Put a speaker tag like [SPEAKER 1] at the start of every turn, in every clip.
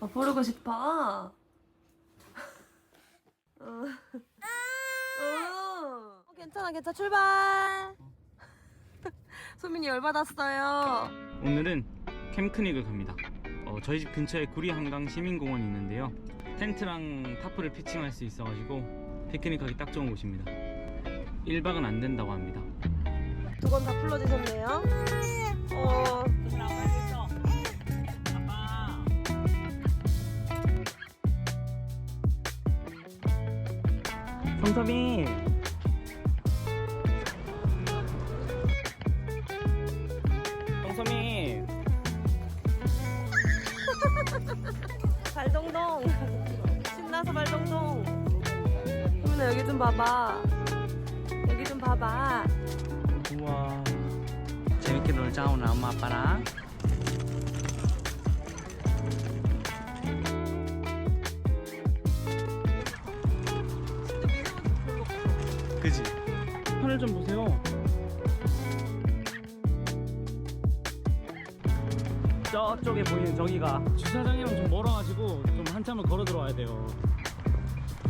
[SPEAKER 1] 아, 부르고 싶어. 어. 어. 어, 괜찮아, 괜찮아. 출발. 소민이 열받았어요.
[SPEAKER 2] 오늘은 캠크닉을 갑니다. 어, 저희 집 근처에 구리 한강 시민공원이 있는데요. 텐트랑 타프를 피칭할 수 있어가지고 피크닉 하기 딱 좋은 곳입니다. 1박은 안 된다고 합니다.
[SPEAKER 1] 두 건 다 풀러지셨네요. 어,
[SPEAKER 2] 성섭이 성섭이
[SPEAKER 1] 발동동. 신나서 발동동. 소민아, 여기 좀 봐봐. 여기 좀 봐봐.
[SPEAKER 2] 우와 재밌게 놀자 오늘 엄마 아빠랑 그지 하늘 좀 보세요 저쪽에 보이는 저기가 주차장이랑 좀 멀어가지고 좀 한참을 걸어 들어와야 돼요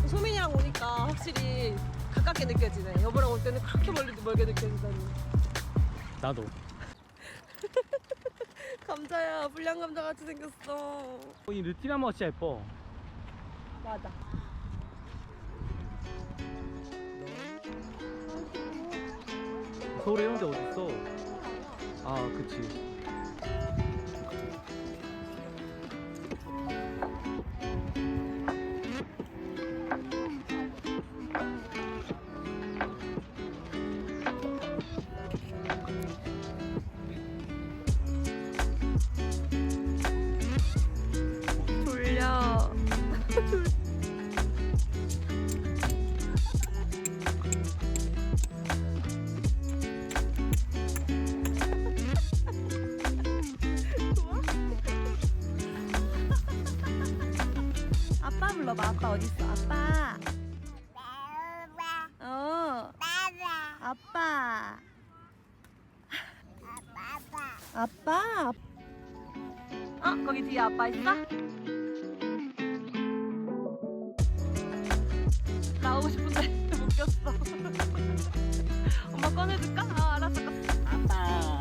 [SPEAKER 1] 소민이랑 오니까 확실히 가깝게 느껴지네. 여보랑 올 때는 그렇게 멀리, 멀게 느껴지다니.
[SPEAKER 2] 나도
[SPEAKER 1] 감자야, 불량 감자 같이 생겼어.
[SPEAKER 2] 어, 이 르티나무가 진짜 예뻐
[SPEAKER 1] 맞아.
[SPEAKER 2] 서울에 이런 데 어딨어? 아 그치
[SPEAKER 1] 아빠. 어, 거기 뒤에 아빠 있어? 나오고 싶은데 못 꼈어. 엄마 꺼내줄까? 아, 알았어.
[SPEAKER 2] 아빠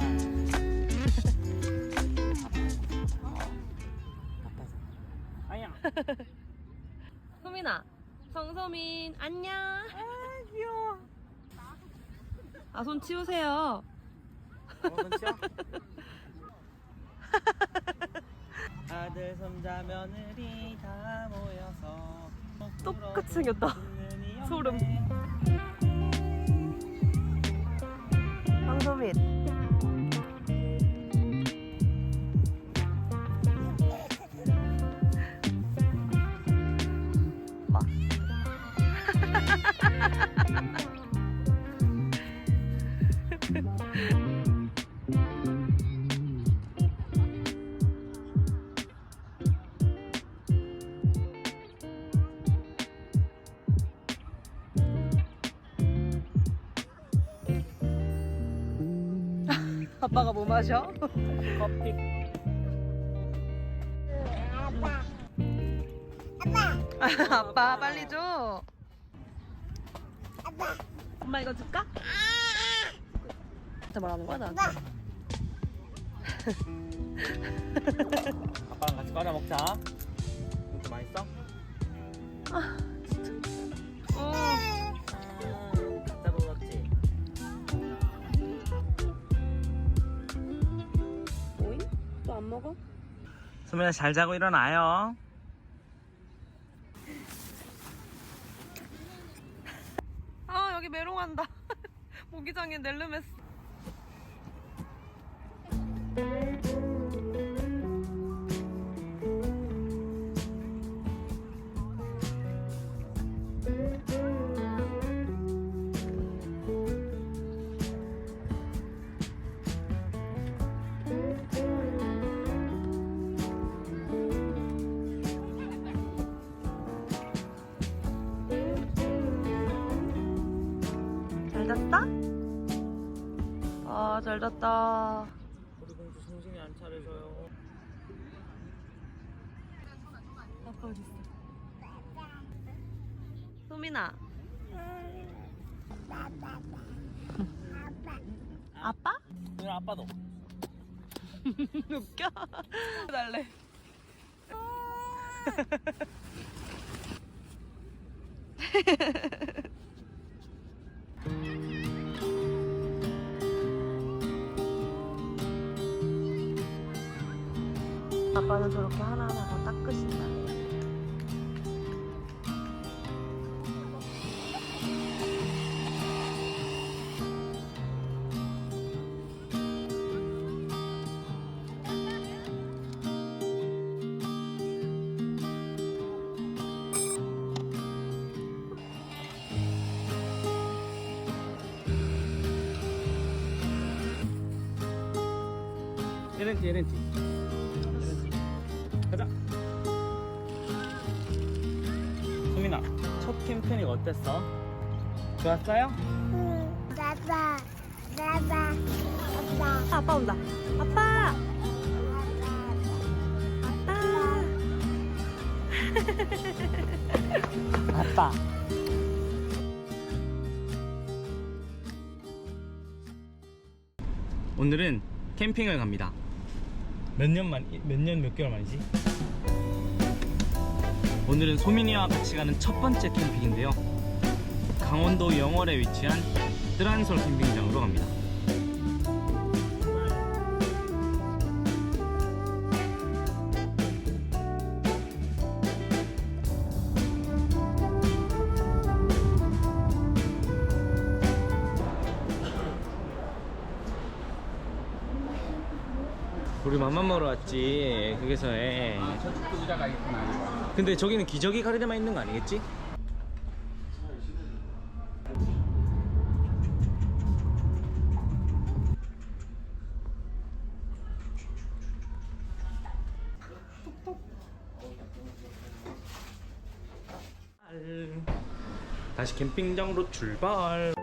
[SPEAKER 2] 아야
[SPEAKER 1] 소민아, 성소민, 안녕. 아, 귀여워. 아, 손 치우세요.
[SPEAKER 2] 아들 손자 며느리 다 모여서
[SPEAKER 1] 똑같이 생겼다. 소름. 황소민. 봐. 아빠가 뭐 마셔?
[SPEAKER 2] 커피
[SPEAKER 1] 아빠 빨리 줘. 엄마 이거 줄까? 진짜 말하는 거야 나한테?
[SPEAKER 2] 아빠랑 같이 꺼내 먹자 이거 맛있어?
[SPEAKER 1] 어.
[SPEAKER 2] 각자
[SPEAKER 1] 먹어?
[SPEAKER 2] 소민아 잘 자고 일어나요
[SPEAKER 1] 아 여기 메롱한다. 모기장에 넬름했어. 잘 잤다? 아, 잘 잤다.
[SPEAKER 2] 우리 공주 정신이 안 차려줘요
[SPEAKER 1] 어디 있어? 소민아. 아빠?
[SPEAKER 2] 오늘 아빠도.
[SPEAKER 1] 웃겨. 달래. 아빠는 저렇게 하나하나 다 닦으신다.
[SPEAKER 2] 에렌티 에 캠페인이 어땠어? 좋았어요?
[SPEAKER 3] 나봐 나봐 아빠
[SPEAKER 1] 아빠 온다. 아빠! 아빠.
[SPEAKER 2] 아빠. 오늘은 캠핑을 갑니다. 몇 년 만, 몇 년 몇 개월 만이지? 오늘은 소민이와 같이 가는 첫 번째 캠핑인데요. 강원도 영월에 위치한 뜨란솔 캠핑장으로 갑니다. 우리 맘만 먹으러 왔지. 그게서 해.
[SPEAKER 4] 저쪽도 의자가 있구나.
[SPEAKER 2] 근데 저기는 기저귀 가리대만 있는 거 아니겠지? 다시 캠핑장으로 출발.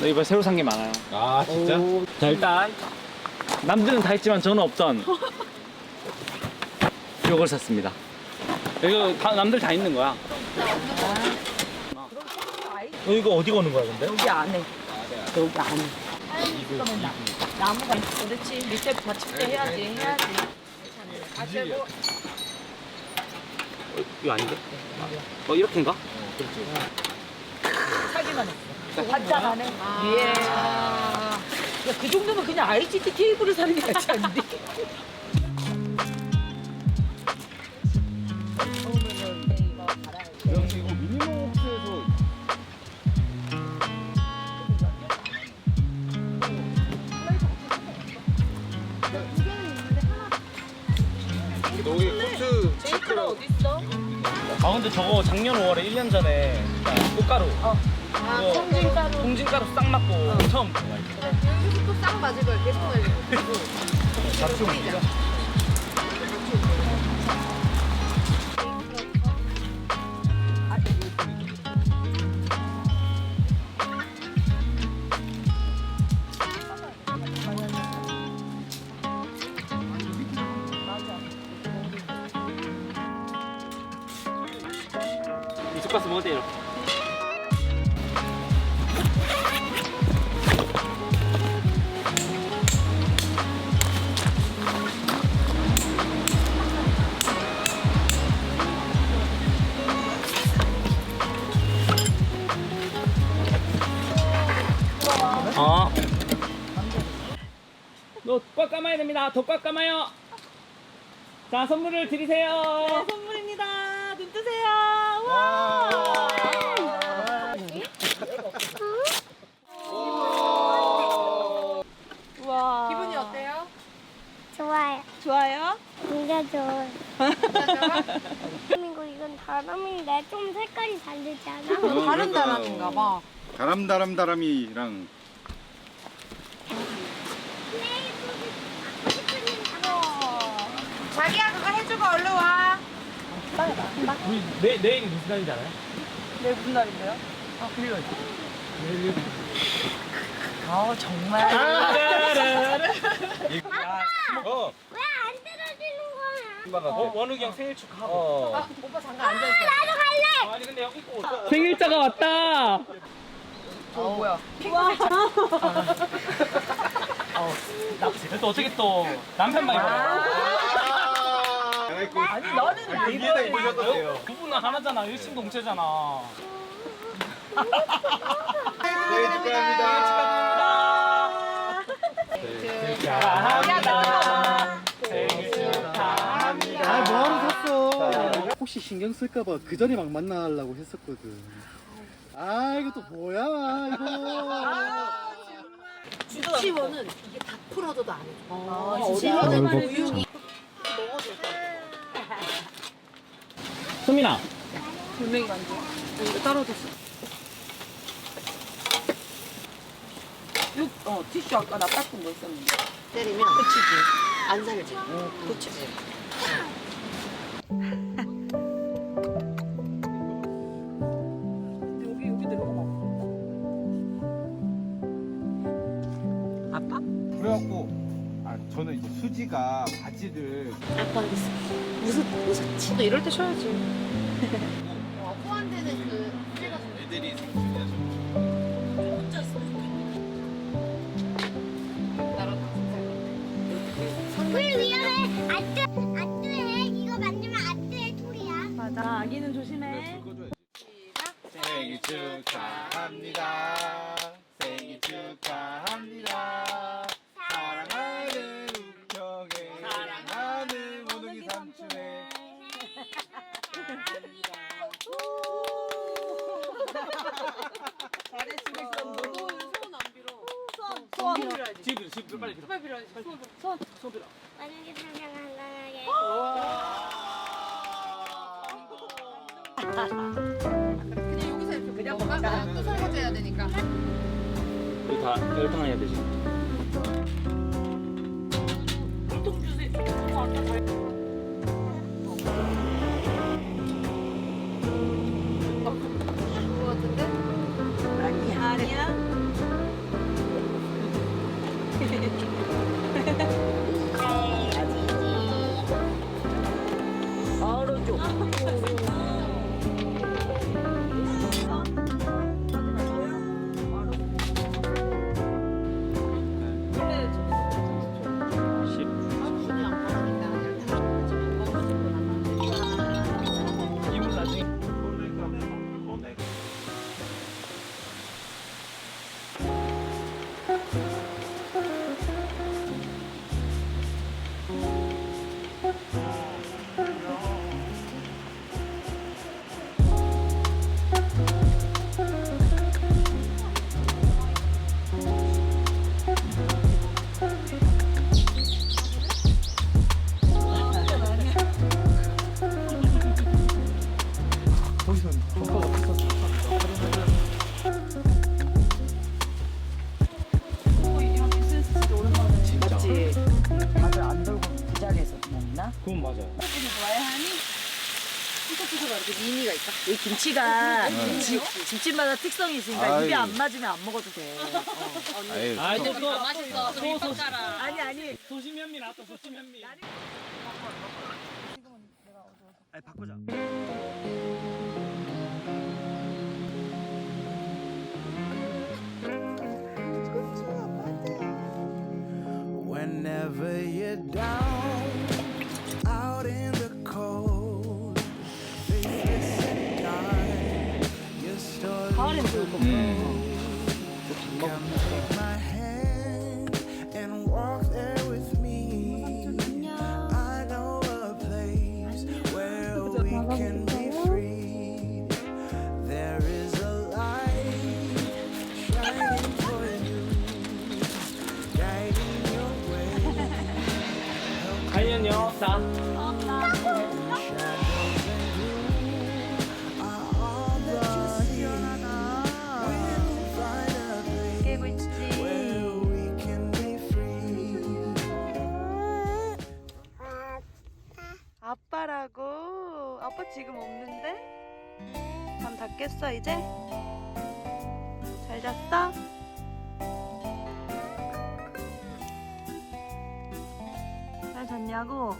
[SPEAKER 2] 나 이번에 새로 산 게 많아요.
[SPEAKER 4] 아 진짜?
[SPEAKER 2] 자 일단 남들은 다 했지만 저는 없던 이걸 샀습니다. 이거 다 남들 다 있는 거야. 어, 이거 어디 거는 거야 근데?
[SPEAKER 1] 여기 안에. 여기 안에. 나무가 그렇지 밑에 받침대 해야지 해야지. 아, 그리고
[SPEAKER 2] 어, 이거 아닌데? 어 이렇게인가?
[SPEAKER 1] 사기만 했어. 환장하네. 예. 야, 그 정도면 그냥 IGT 케이블을 사는 게 낫지 않니?
[SPEAKER 4] 이거 여기 코트
[SPEAKER 1] 어디 있어?
[SPEAKER 2] 아 근데 저거 작년 5월에 1년 전에 꽃가루.
[SPEAKER 1] 어.
[SPEAKER 2] 아,
[SPEAKER 1] 송진가루.
[SPEAKER 2] 홍진가루 싹 맞고 처음.
[SPEAKER 3] 여기서 또싹 맞을 걸 계속 날리고
[SPEAKER 2] 잡수 이쪽가스 먹을 때 이렇게. 어. 너꽉 감아야 됩니다. 더 꽉 감아요. 자, 선물을 드리세요.
[SPEAKER 1] 네, 선물입니다. 눈 뜨세요. 와. 와.
[SPEAKER 3] 기분이 어때요? 좋아요
[SPEAKER 1] 좋아요?
[SPEAKER 3] 진짜 좋아. 이거 이건 다람인데 좀 색깔이 다르지 않아?
[SPEAKER 5] 어,
[SPEAKER 6] 다른
[SPEAKER 5] 그러니까.
[SPEAKER 6] 다람인가 봐.
[SPEAKER 5] 다람 다람 다람이랑
[SPEAKER 6] 자기야 그거 해주고 얼른 와.
[SPEAKER 2] 우리 내, 내일이 무슨 날인지 알아요?
[SPEAKER 1] 내일 무슨 날인데요?
[SPEAKER 6] 어 정말.
[SPEAKER 5] 어,
[SPEAKER 3] 왜 안 떨어지는 거야?
[SPEAKER 2] 어, 원욱이 형 생일 축하하고
[SPEAKER 6] 아, 오빠 잠깐 앉아 있어.
[SPEAKER 3] 나도 갈래.
[SPEAKER 2] 아니 근데 형 입고 생일자가 왔다
[SPEAKER 6] 어 뭐야?
[SPEAKER 2] 또 어떻게 또 남편 말
[SPEAKER 6] 아니 너는
[SPEAKER 5] 위에다 입으셔도 돼요.
[SPEAKER 2] 두 분은 하나잖아 일심동체잖아
[SPEAKER 5] 생일 축하합니다.
[SPEAKER 2] 생일 축하합니다
[SPEAKER 7] 아, 뭐하러 샀어? 혹시 신경 쓸까봐 그 전에 막 만나려고 했었거든. 아, 이거 또 뭐야, 이거.
[SPEAKER 6] 치워는 이게 다 풀어줘도 안 해. 아,
[SPEAKER 7] 아이고.
[SPEAKER 6] 우육이
[SPEAKER 2] 수민아
[SPEAKER 1] 돌멩이 만져. 이거 떨어졌어. 육, 어, 티슈 아까 나 닦은 거 있었는데.
[SPEAKER 6] 때리면 그치지. 안 살지. 그치지.
[SPEAKER 1] 근데 여기, 여기 내려가 봐. 아빠?
[SPEAKER 5] 그래갖고 아 저는 이제 수지가 바지를
[SPEAKER 6] 아빠. 무슨 무섭지? 너 이럴 때 쉬어야지. 호환되는 그
[SPEAKER 5] 애들이.
[SPEAKER 3] 불 위험해. 이거 만지면 아뜨의 소리야.
[SPEAKER 1] 맞아. 아기는 조심해.
[SPEAKER 5] 생일 축하합니다. 생일 축하합니다.
[SPEAKER 1] 지.
[SPEAKER 2] 집을 집을 빨리 빌어
[SPEAKER 1] 빨리 빌어야지. 손, 손, 손 빌어.
[SPEAKER 3] 만약에 사냥 한강하게.
[SPEAKER 6] 그냥 여기서 이렇게 그냥 먹다가 또 설거지 해야 되니까.
[SPEAKER 2] 다 열탕 해야 되지
[SPEAKER 6] 미니가 있다.
[SPEAKER 8] 이 김치가 집, 집집마다 특성이 있으니까 입에
[SPEAKER 5] 아유.
[SPEAKER 8] 안 맞으면 안 먹어도 돼.
[SPEAKER 5] 아유,
[SPEAKER 2] 아이 또
[SPEAKER 6] 맛있어.
[SPEAKER 2] 소, 소, 소,
[SPEAKER 8] 아니 아니.
[SPEAKER 2] 소심현미 나왔다 소심현미 아니 바꾸자
[SPEAKER 9] Whenever you're down,
[SPEAKER 8] 가을엔 또
[SPEAKER 9] Come
[SPEAKER 1] 지금 없는데? 잠 다 깼어 이제? 잘 잤어? 잘 잤냐고?